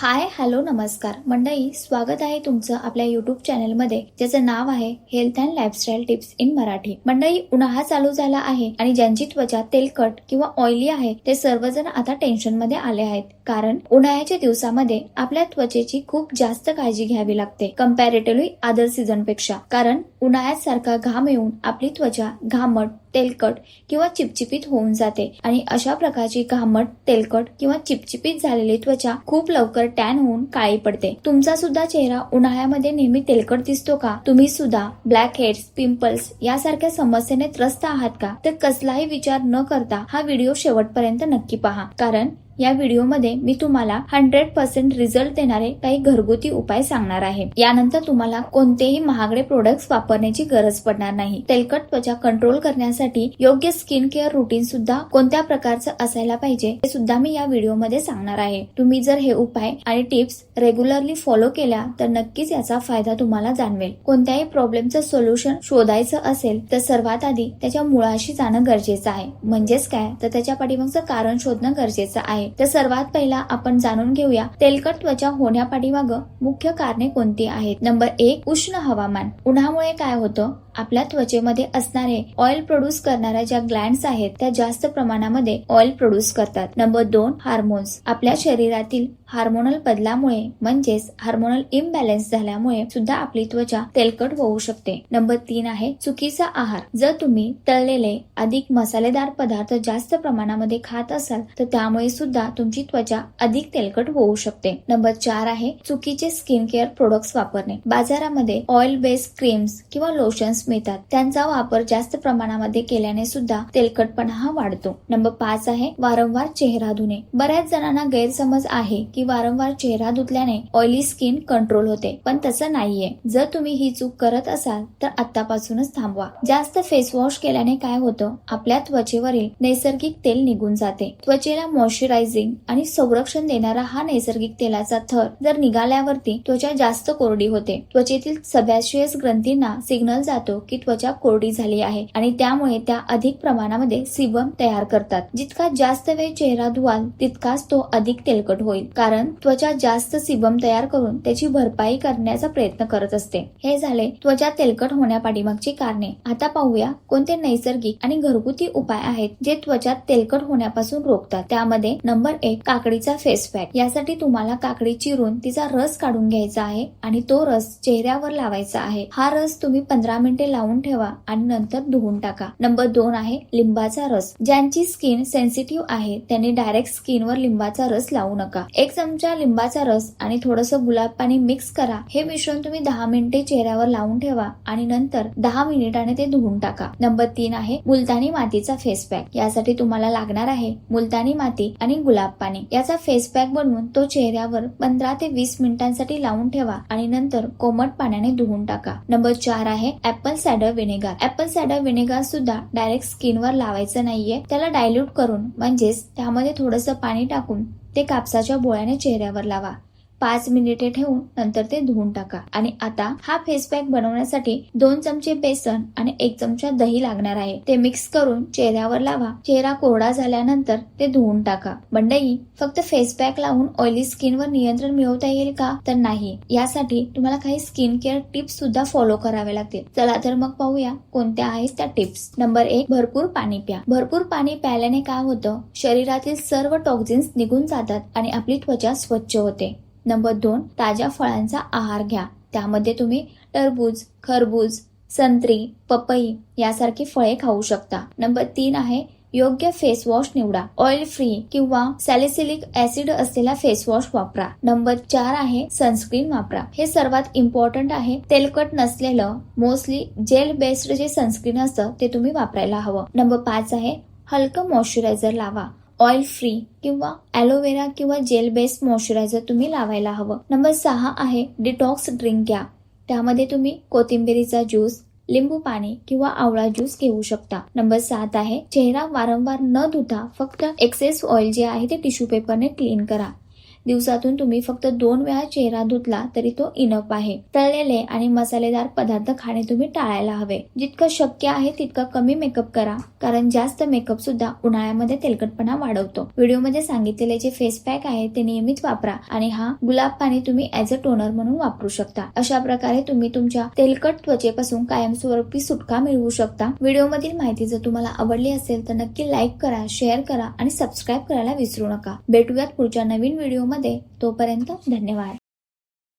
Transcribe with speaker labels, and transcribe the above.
Speaker 1: Hi hello नमस्कार. मंडळी स्वागत आहे तुमचं आपल्या युट्यूब चॅनलमध्ये ज्याचं नाव आहे health and lifestyle tips in Marathi मंडळी उन्हाळा चालू झाला आहे आणि ज्यांची त्वचा तेलकट किंवा ऑइली आहे ते सर्वजण आता टेन्शनमध्ये आले आहेत. कारण उन्हाळ्याच्या दिवसामध्ये आपल्या त्वचेची खूप जास्त काळजी घ्यावी लागते कम्पॅरेटिव्हली अदर सीझनपेक्षा. कारण उन्हाळ्यात सारखा घाम येऊन आपली त्वचा घामट तेलकट किंवा चिपचिपीत होऊन जाते. आणि अशा प्रकारची घामट तेलकट किंवा चिपचिपीत झालेली त्वचा खूप लवकर टॅन होऊन काळी पडते. तुमचा सुद्धा चेहरा उन्हाळ्यामध्ये नेहमी तेलकट दिसतो का? तुम्ही सुद्धा ब्लॅक हेड्स पिंपल्स यासारख्या समस्येने त्रस्त आहात का? तर कसलाही विचार न करता हा व्हिडिओ शेवटपर्यंत नक्की पहा. कारण या व्हिडिओमध्ये मी तुम्हाला हंड्रेड पर्सेंट रिझल्ट देणारे काही घरगुती उपाय सांगणार आहे. यानंतर तुम्हाला कोणतेही महागडे प्रोडक्ट्स वापरण्याची गरज पडणार नाही. तेलकट त्वचा कंट्रोल करण्यासाठी योग्य स्किन केअर रुटीन सुद्धा कोणत्या प्रकारचं असायला पाहिजे हे सुद्धा मी या व्हिडिओमध्ये सांगणार आहे. तुम्ही जर हे उपाय आणि टिप्स रेग्युलरली फॉलो केल्या तर नक्कीच याचा फायदा तुम्हाला जाणवेल. कोणत्याही प्रॉब्लेमचं सोल्युशन शोधायचं असेल तर सर्वात आधी त्याच्या मुळाशी जाणं गरजेचं आहे. म्हणजेच काय? तर त्याच्या पाठीमागचं कारण शोधणं गरजेचं आहे. तर सर्वात पहिला आपण जाणून घेऊया तेलकट त्वचा होण्यापाठीमाग मुख्य कारणे कोणती आहेत? नंबर एक उष्ण हवामान. उन्हामुळे काय होतं? आपल्या त्वचेमध्ये असणारे ऑइल प्रोड्यूस करणाऱ्या ज्या ग्लँड्स आहेत त्या जास्त प्रमाणामध्ये ऑइल प्रोड्यूस करतात. नंबर दोन हार्मोन्स आपल्या शरीरातील हार्मोनल बदलामुळे म्हणजेच हार्मोनल इम्बॅलन्स झाल्यामुळे सुद्धा आपली त्वचा तेलकट होऊ शकते. नंबर तीन आहे चुकीचा आहार. जर तुम्ही तळलेले अधिक मसालेदार पदार्थ जास्त प्रमाणामध्ये खात असाल तर त्यामुळे सुद्धा तुमची त्वचा अधिक तेलकट होऊ शकते. नंबर चार आहे चुकीचे स्किन केअर प्रोडक्ट्स वापरणे. बाजारामध्ये ऑइल बेस्ड क्रीम्स किंवा लोशन्स मिळतात. त्यांचा वापर जास्त प्रमाणामध्ये केल्याने सुद्धा तेलकटपणा हा वाढतो. नंबर पाच आहे वारंवार चेहरा धुणे. बऱ्याच जणांना गैरसमज आहे की वारंवार चेहरा धुतल्याने ऑइली स्किन कंट्रोल होते. पण तसं नाहीये. जर तुम्ही ही चूक करत असाल तर आतापासूनच थांबवा. जास्त फेस वॉश केल्याने काय होतं? आपल्या त्वचेवरील नैसर्गिक तेल निघून जाते. त्वचेला मॉइश्चरायझिंग आणि संरक्षण देणारा हा नैसर्गिक तेलाचा थर जर निघाल्यावरती त्वचा जास्त कोरडी होते. त्वचेतील सब्याशियस ग्रंथींना सिग्नल जातो की त्वचा कोरडी झाली आहे आणि त्यामुळे त्या अधिक प्रमाणामध्ये सिबम तयार करतात. जितका जास्त वेळ चेहरा धुवाल तितकाच तो अधिक तेलकट होईल. कारण त्वचा जास्त सिबम तयार करून त्याची भरपाई करण्याचा प्रयत्न करत असते. हे झाले त्वचा तेलकट होण्यापाठीमागची कारणे. आता पाहूया कोणते नैसर्गिक आणि घरगुती उपाय आहेत जे त्वचा तेलकट होण्यापासून रोखतात. त्यामध्ये नंबर एक काकडीचा फेस पॅक यासाठी तुम्हाला काकडी चिरून तिचा रस काढून घ्यायचा आहे आणि तो रस चेहऱ्यावर लावायचा आहे. हा रस तुम्ही पंधरा मिनिटे लावून ठेवा आणि नंतर धुवून टाका. नंबर दोन आहे लिंबाचा रस. ज्यांची स्किन सेन्सिटिव्ह आहे त्यांनी डायरेक्ट स्किनवर लिंबाचा रस लावू नका. एक चमचा लिंबाचा रस आणि थोडस गुलाब पाणी मिक्स करा. हे मिश्रण तुम्ही दहा मिनिटे चेहऱ्यावर लावून ठेवा आणि नंतर दहा मिनिटाने ते धुवून टाका. नंबर तीन आहे मुलतानी मातीचा फेस पॅक यासाठी तुम्हाला लागणार आहे मुलतानी माती आणि गुलाब पाणी याचा फेस पॅक बनवून तो चेहऱ्यावर पंधरा ते वीस मिनिटांसाठी लावून ठेवा आणि नंतर कोमट पाण्याने धुवून टाका. नंबर चार आहे apple cider vinegar apple cider vinegar सुद्धा डायरेक्ट स्किनवर लावायचं नाहीये. त्याला डायल्यूट करून म्हणजेच त्यामध्ये थोडंसं पाणी टाकून ते कापसाच्या बोळ्याने चेहऱ्यावर लावा. पाच मिनिटे ठेवून नंतर ते धुवून टाका. आणि आता हा फेस पॅक बनवण्यासाठी दोन चमचे बेसन आणि एक चमचा दही लागणार आहे. ते मिक्स करून चेहऱ्यावर लावा. चेहरा कोरडा झाल्यानंतर ते धुवून टाका. मंडई फक्त फेस पॅक लावून ऑइली स्किनवर नियंत्रण मिळवता येईल का? तर नाही. यासाठी तुम्हाला काही स्किन केअर टिप्स सुद्धा फॉलो करावे लागतील. चला तर मग पाहूया कोणत्या आहेत त्या टिप्स नंबर एक भरपूर पाणी प्या. भरपूर पाणी प्यायल्याने काय होतं? शरीरातील सर्व टॉक्झिन्स निघून जातात आणि आपली त्वचा स्वच्छ होते. नंबर दोन ताज्या फळांचा आहार घ्या. त्यामध्ये तुम्ही टरबूज खरबूज संत्री पपई यासारखी फळे खाऊ शकता. नंबर तीन आहे योग्य फेस वॉश निवडा. ऑइल फ्री किंवा सॅलिसिलिक ऍसिड असलेला फेस वॉश वापरा. नंबर चार आहे सनस्क्रीन वापरा. हे सर्वात इम्पॉर्टंट आहे. तेलकट नसलेलं मोस्टली जेल बेस्ड जे सनस्क्रीन असतं ते तुम्ही वापरायला हवं. नंबर पाच आहे हलकं मॉइश्चरायझर लावा. ऑइल फ्री किंवा ॲलोवेरा किंवा जेल बेस्ड मॉइश्चरायझर तुम्ही लावायला हवं. नंबर सहा आहे डिटॉक्स ड्रिंक घ्या. त्यामध्ये तुम्ही कोथिंबिरीचा ज्यूस लिंबू पाणी किंवा आवळा ज्यूस घेऊ शकता. नंबर सात आहे चेहरा वारंवार न धुता फक्त एक्सेस ऑइल जे आहे ते टिश्यू पेपरने क्लीन करा. दिवसातून तुम्ही फक्त दोन वेळा चेहरा धुतला तरी तो इनफ आहे. तळलेले आणि मसालेदार पदार्थ खाणे तुम्ही टाळायला हवे. जितकं शक्य आहे तितकं कमी मेकअप करा कारण जास्त मेकअप सुद्धा उन्हाळ्यामध्ये तेलकटपणा वाढवतो. व्हिडिओमध्ये सांगितलेले जे फेस पॅक आहे ते नियमित वापरा आणि हा गुलाब पाणी तुम्ही ऍज अ टोनर म्हणून वापरू शकता. अशा प्रकारे तुम्ही तुमच्या तेलकट त्वचेपासून कायमस्वरूपी सुटका मिळवू शकता. व्हिडिओमधील माहिती जर तुम्हाला आवडली असेल तर नक्की लाईक करा शेअर करा आणि सबस्क्राईब करायला विसरू नका. भेटूयात पुढच्या नवीन व्हिडिओमध्ये. तोपर्यंत धन्यवाद.